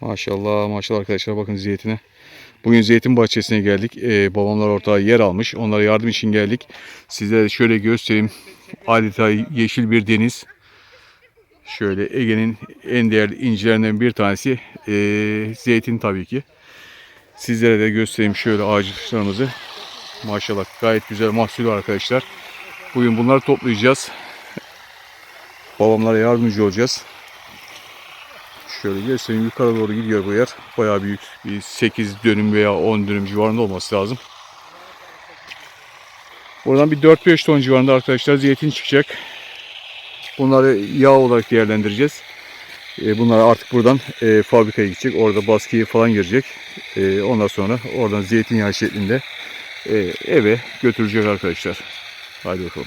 Maşallah maşallah arkadaşlar bakın zeytine. Bugün zeytin bahçesine geldik. Ee, babamlar ortağa yer almış. Onlara yardım için geldik. Sizlere şöyle göstereyim. Adeta yeşil bir deniz. Şöyle Ege'nin en değerli incilerinden bir tanesi ee, zeytin tabii ki. Sizlere de göstereyim şöyle ağaçlarımızı. Maşallah gayet güzel mahsul arkadaşlar. Bugün bunları toplayacağız. Babamlara yardımcı olacağız. Şöyle göstereyim yukarı doğru gidiyor bu yer. Bayağı büyük. Bir 8 dönüm veya 10 dönüm civarında olması lazım. Buradan bir 4-5 ton civarında arkadaşlar zeytin çıkacak. Bunları yağ olarak değerlendireceğiz. E, Bunlar artık buradan e, fabrikaya gidecek. Orada baskıyı falan girecek. E, ondan sonra oradan zeytinyağı şeklinde eve götürecek arkadaşlar. Haydi bakalım.